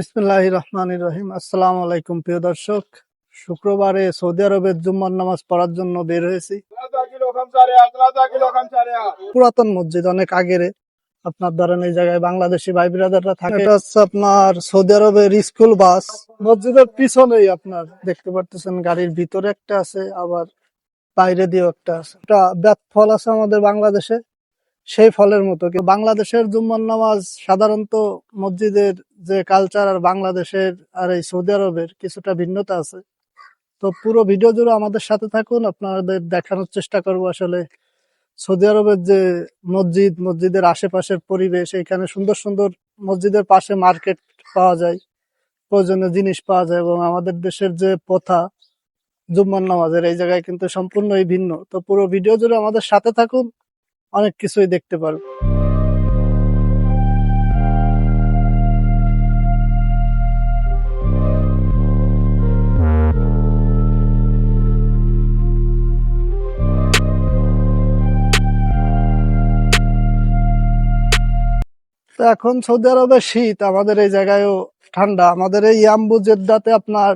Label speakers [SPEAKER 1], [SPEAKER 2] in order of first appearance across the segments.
[SPEAKER 1] বিসমুল্লাহ রহমান রহিম। আসসালাম আলাইকুম, প্রিয় দর্শক। শুক্রবারে সৌদি আরবের জুম্মার নামাজ পড়ার জন্য বের হয়েছি। পুরাতন মসজিদ, অনেক আগের। আপনার ধরেন এই জায়গায় বাংলাদেশি ভাই বিরাদাররা থাকে। এটা হচ্ছে আপনার সৌদি আরবের স্কুল বাস। মসজিদের পিছনেই আপনার দেখতে পারতেছেন, গাড়ির ভিতরে একটা আছে, আবার বাইরে দিয়েও একটা আছে। এটা ব্যাট ফল আছে আমাদের বাংলাদেশে। সেই ফলের মতো। বাংলাদেশের জুম্মার নামাজ সাধারণত মসজিদের যে কালচার আর বাংলাদেশের আর এই সৌদি আরবের কিছুটা ভিন্নতা আছে। তো পুরো ভিডিও জুড়ে আমাদের সাথে থাকুন, আপনাদের দেখানোর চেষ্টা করব আসলে সৌদি আরবের যে মসজিদ, মসজিদের আশেপাশের পরিবেশ, এখানে সুন্দর সুন্দর মসজিদের পাশে মার্কেট পাওয়া যায়, প্রয়োজনীয় জিনিস পাওয়া যায় এবং আমাদের দেশের যে প্রথা জুম্মান নামাজের এই জায়গায় কিন্তু সম্পূর্ণই ভিন্ন। তো পুরো ভিডিও জুড়ে আমাদের সাথে থাকুন অনেক কিছুই দেখতে পারবেন তো এখন সৌদি আরবে শীত, আমাদের এই জায়গায়ও ঠান্ডা। আমাদের এই ইয়াম্বু জেদ্দাতে আপনার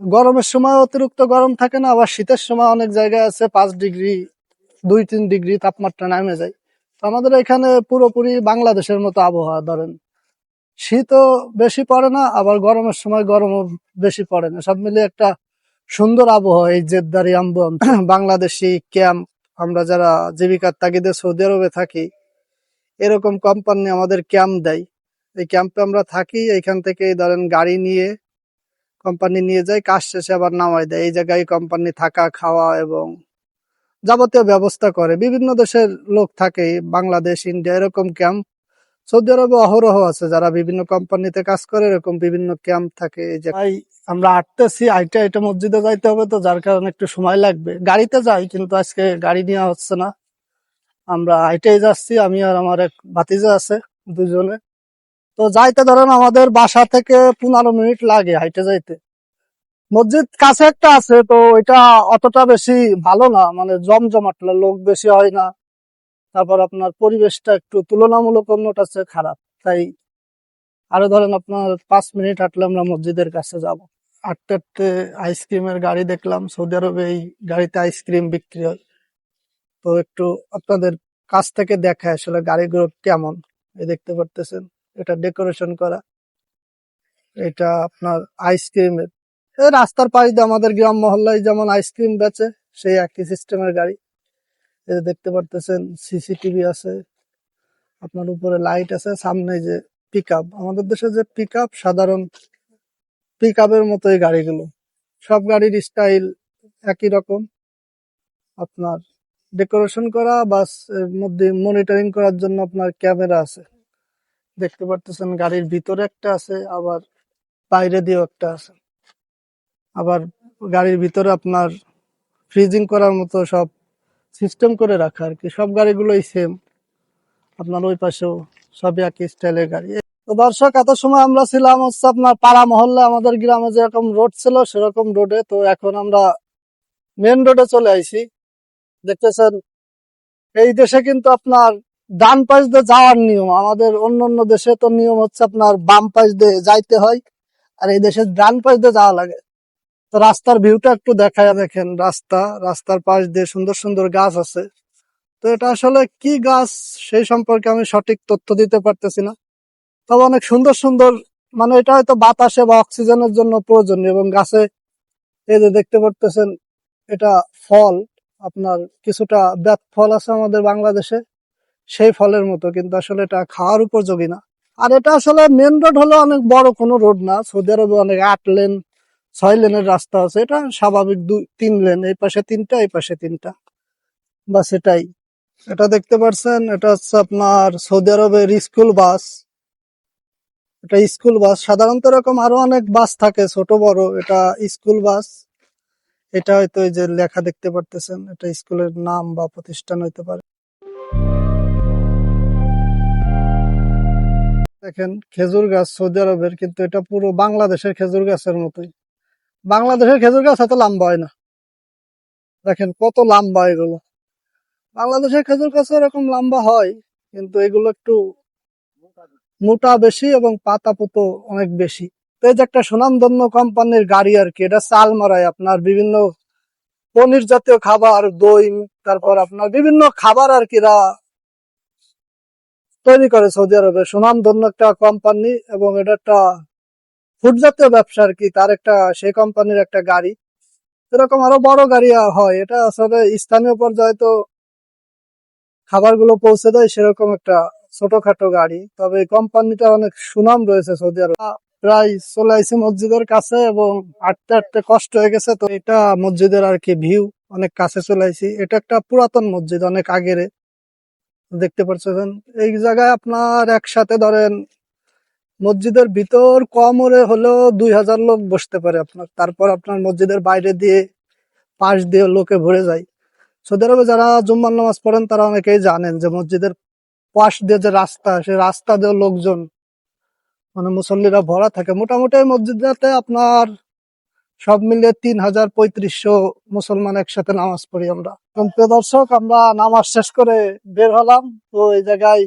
[SPEAKER 1] গরমের সময় অতিরিক্ত গরম থাকে না, আবার শীতের সময় অনেক জায়গায় আছে পাঁচ ডিগ্রি দুই তিন ডিগ্রি তাপমাত্রা নামে যায়। তো আমাদের এখানে পুরোপুরি বাংলাদেশের মতো আবহাওয়া, ধরেন। শীতও বেশি পড়ে না, আবার গরমের সময় গরমও বেশি পড়ে না। সব মিলিয়ে একটা সুন্দর আবহাওয়া এই জেদ্দার অঞ্চল। বাংলাদেশি ক্যাম্প, আমরা যারা জীবিকার তাগিদে সৌদি আরবে থাকি, এরকম কোম্পানি আমাদের ক্যাম্প দেয়। এই ক্যাম্পে আমরা থাকি এখান থেকে ধরেন গাড়ি নিয়ে কোম্পানি নিয়ে যায় কাজ শেষে আবার নামাই দেয়। এই জায়গায় কোম্পানি থাকা, খাওয়া এবং যাবতীয় ব্যবস্থা করে। বিভিন্ন দেশের লোক থাকে, বাংলাদেশ, ইন্ডিয়া, এরকম ক্যাম্প সৌদি আরবে অহরহ আছে, যারা বিভিন্ন কোম্পানিতে কাজ করে, এরকম বিভিন্ন ক্যাম্প থাকে। যে আমরা আটতেছি আইটা এটা মসজিদে যাইতে হবে তো, যার কারণে একটু সময় লাগবে। গাড়িতে যাই, কিন্তু আজকে গাড়ি নেওয়া হচ্ছে না। আমরা হাইটেই যাচ্ছি, আমি আর আমার এক ভাতিজা আছে, দুজনে। তো যাইতে ধরেন আমাদের বাসা থেকে পনেরো মিনিট লাগে হাইটে যাইতে। মসজিদ কাছে একটা আছে, তো এটা অতটা বেশি ভালো না মানে জমজমাট লোক বেশি হয় না। তারপর আপনার পরিবেশটা একটু তুলনামূলক অন্যটা চেয়ে খারাপ। তাই আরও ধরেন আপনার পাঁচ মিনিট হাঁটলে আমরা মসজিদের কাছে যাব। হাঁটতে হাঁটতে আইসক্রিমের গাড়ি দেখলাম, সৌদি আরবে এই গাড়িতে আইসক্রিম বিক্রি হয়। তো একটু আপনাদের কাছ থেকে দেখায় আসলে গাড়িগুলো কেমন এই দেখতে পারতেছেন। এটা ডেকোরেশন করা। এটা আপনার আইসক্রিমের রাস্তার পাশ দিয়ে আমাদের গ্রাম মহল্লায় যেমন আইসক্রিম বেচে, সেই একই সিস্টেমের গাড়ি। এই দেখতে পারতেছেন, সিসিটিভি আছে, আপনার উপরে লাইট আছে, সামনে যে পিক আমাদের দেশে যে পিক সাধারণ পিক আপের মতো এই গাড়িগুলো। সব গাড়ির স্টাইল একই রকম। আপনার ডেকোরেশন করা, বাসের মধ্যে মনিটরিং করার জন্য আপনার ক্যামেরা আছে। দেখতে পারতেছেন গাড়ির ভিতরে একটা আছে, আবার বাইরে দিয়েও একটা আছে। আবার গাড়ির ভিতরে আপনার ফ্রিজিং করার মতো সব সিস্টেম করে রাখা আর কি। সব গাড়িগুলোই সেম আপনার ওই পাশেও সবই একই স্টাইলের গাড়ি। তো দর্শক, এত সময় আমরা ছিলাম হচ্ছে আপনার পাড়া মহল্লা, আমাদের গ্রামে যেরকম রোড ছিল সেরকম রোডে তো এখন আমরা মেন রোডে চলে আইছি। দেখতেছেন, এই দেশে কিন্তু আপনার ডান পাশ দিয়ে যাওয়ার নিয়ম। আমাদের অন্য অন্য দেশে তো নিয়ম হচ্ছে আপনার বাম পাশ দিয়ে যাইতে হয়। আর এই দেশে ডান পাশ দিয়ে যাওয়া লাগে। রাস্তার ভিউটা একটু দেখায় দেখেন রাস্তা, রাস্তার পাশ দিয়ে সুন্দর সুন্দর গাছ আছে। তো এটা আসলে কি গাছ সেই সম্পর্কে আমি সঠিক তথ্য দিতে পারতেছি না। তবে অনেক সুন্দর সুন্দর মানে এটা হয়তো বাতাসে বা অক্সিজেনের জন্য প্রয়োজন এবং গাছে এই যে দেখতে পারতেছেন, এটা ফল, আপনার কিছুটা ব্যাত ফল আছে আমাদের বাংলাদেশে, সেই ফলের মতো, কিন্তু আসলে এটা খাওয়ার উপযোগী না। আর এটা আসলে মেন রোড হলো অনেক বড় কোনো রোড না, সৌদি আরবে অনেক আট লেন ছয় লেনের রাস্তা আছে, এটা স্বাভাবিক দুই, তিন লেন, এই পাশে তিনটা, এই পাশে তিনটা। বাস এটাই। এটা দেখতে পাচ্ছেন এটা হচ্ছে আপনার সৌদি আরবের স্কুল বাস। এটা স্কুল বাস, সাধারণত এরকম আরও অনেক বাস থাকে, ছোট, বড়, এটা স্কুল বাস। এটা হয়তো যে লেখা দেখতে পারতেছেন, এটা স্কুলের নাম বা প্রতিষ্ঠান হইতে পারে। দেখেন, খেজুর গাছ সৌদি আরবের, কিন্তু এটা পুরো বাংলাদেশের খেজুর গাছের মতোই। বাংলাদেশের খেজুর গাছ এত লম্বা হয় না। দেখেন কত লম্বা এগুলো। বাংলাদেশের খেজুর গাছ এরকম লম্বা হয়, কিন্তু এগুলো একটু মোটা বেশি এবং পাতা পুতো অনেক বেশি। তো এই যে একটা সুনামধন্য কোম্পানির গাড়ি আর কি, এটা চাল মারায় আপনার বিভিন্ন পনির জাতীয় খাবার, দই, তারপর আপনার বিভিন্ন খাবার আর কি তৈরি করে সৌদি আরবে। সুনামধন্য একটা কোম্পানি এবং এটা একটা ফুড জাতীয় ব্যবসা আর কি, তার একটা, সেই কোম্পানির একটা গাড়ি। এরকম আরও বড় গাড়ি হয়, এটা আসলে স্থানীয় পর্যায়ে তো খাবারগুলো পৌঁছে দেয় সেরকম একটা ছোটখাটো গাড়ি। তবে এই কোম্পানিটা অনেক সুনাম রয়েছে সৌদি আরব। প্রায় চলে আইছি মসজিদের কাছে এবং হাঁটতে হাঁটতে কষ্ট হয়ে গেছে, তো এটা মসজিদের আর কি ভিউ অনেক কাছে চলে আইছি। এটা একটা পুরাতন মসজিদ, অনেক আগের। দেখতে পাচ্ছেন এই জায়গায় আপনার একসাথে ধরেন মসজিদের ভিতর কম ওরে হলেও দুই হাজার লোক বসতে পারে আপনার। তারপর আপনার মসজিদের বাইরে দিয়ে, পাশ দিয়ে লোকে ভরে যায়। সৌদি আরবে যারা জুম্মার নামাজ পড়েন, তারা অনেকেই জানেন যে মসজিদের পাশ দিয়ে যে রাস্তা, সে রাস্তা দিয়ে লোকজন মানে মুসল্লিরা ভরা থাকে। মোটামুটি মসজিদটাতে আপনার সব মিলিয়ে তিন হাজার পঁয়ত্রিশশো মুসলমান একসাথে নামাজ পড়ি আমরা। দর্শক, আমরা নামাজ শেষ করে বের হলাম। তো এই জায়গায়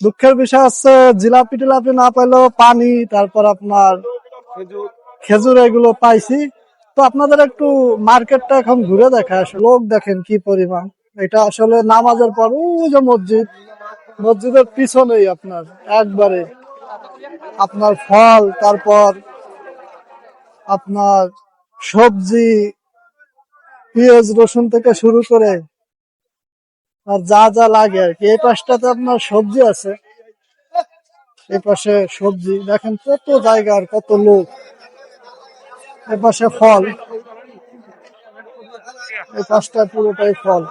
[SPEAKER 1] দুঃখের বিষয় হচ্ছে, জিলাপি টিলাপি না পাইলেও পানি, তারপর আপনার খেজুর এগুলো পাইছি। তো আপনাদের একটু মার্কেটটা এখন ঘুরে দেখা লোক দেখেন কি পরিমাণ। এটা আসলে নামাজের পর, ওই যে মসজিদ, মসজিদের পিছনেই আপনার, একবারে আপনার ফল, তারপর আপনার সবজি, পেঁয়াজ, রসুন থেকে শুরু করে আর যা যা লাগে আর কি। এই পাশটাতে আপনার সবজি আছে। এই পাশে সবজি। দেখেন কত জায়গা আর কত লোক। এই পাশে ফল। এই পাশটা পুরোটাই ফল।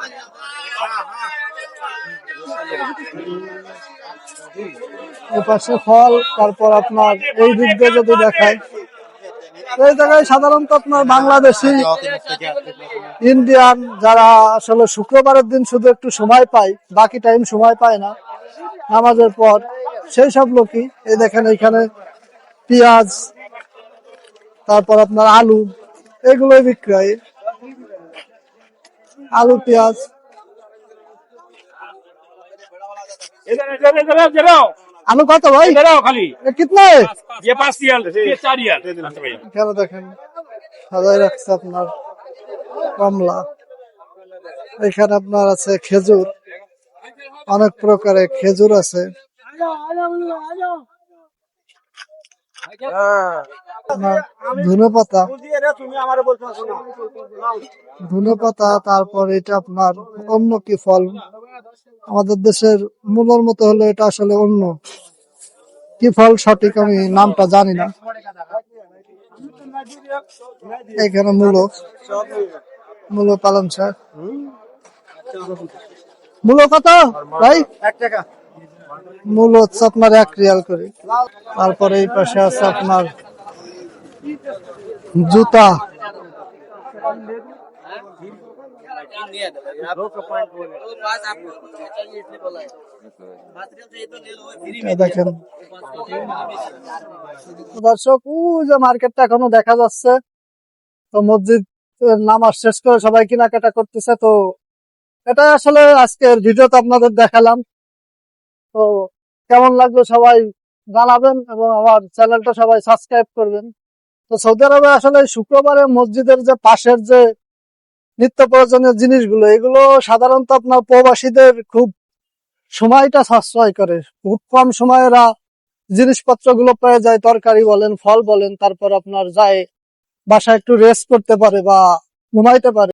[SPEAKER 1] এই পাশে ফল, তারপর আপনার এই দিক দিয়ে যদি দেখায় এই জায়গায় সাধারণত আপনার বাংলাদেশি, ইন্ডিয়ান যারা আসলে শুক্রবারের দিন শুধু একটু সময় পায়, বাকি টাইম সময় পায় না, নামাজের পর, সেই সব লোকই, এই দেখেন এখানে পেঁয়াজ, তারপর আপনার আলু, এগুলোই বিক্রয়। আলু, পেঁয়াজ।
[SPEAKER 2] इधर इधर इधर इधर आओ
[SPEAKER 1] আলু কত ভাই
[SPEAKER 2] इधर आओ खाली
[SPEAKER 1] এ কিতনা है?
[SPEAKER 2] ये पाँच रियाल ये चार रियाल अच्छा भैया
[SPEAKER 1] এখানে দেখেন সাজাই রাখছে আপনার কমলা এখানে আপনার আছে খেজুর অনেক প্রকারের খেজুর আছে আপনার ধনে পাতা তারপর এটা আপনার অন্য কি ফল? আমাদের দেশের মূলর মতো হলো এটা আসলে অন্য। কি ফল সঠিক আমি নামটা জানি না। এখানে মূল মূল পালন স্যার মূল কত? ভাই?
[SPEAKER 2] এক টাকা।
[SPEAKER 1] মূলো হচ্ছে আপনার এক রিয়াল করে। তারপরে এই পাশে আছে আপনার জুতা। দেখেন। দর্শক যে মার্কেটটা এখনও দেখা যাচ্ছে। তো মসজিদ নামাজ শেষ করে সবাই কেনাকাটা করতেছে। তো এটা আসলে আজকের ভিডিওতে আপনাদের দেখালাম। তো কেমন লাগল সবাই জানাবেন এবং আমার চ্যানেলটা সবাই সাবস্ক্রাইব করবেন। তো সৌদি আরবে আসলে শুক্রবারে মসজিদের যে পাশের যে নিত্য প্রয়োজনীয় জিনিসগুলো, এগুলো সাধারণত আপনার প্রবাসীদের খুব সময়টা সাশ্রয় করে। খুব কম সময়ে এরা জিনিসপত্রগুলো পেয়ে যায়, তরকারি বলেন, ফল বলেন, তারপর আপনার যায়, বাসায় একটু রেস্ট করতে পারে বা ঘুমাইতে পারে।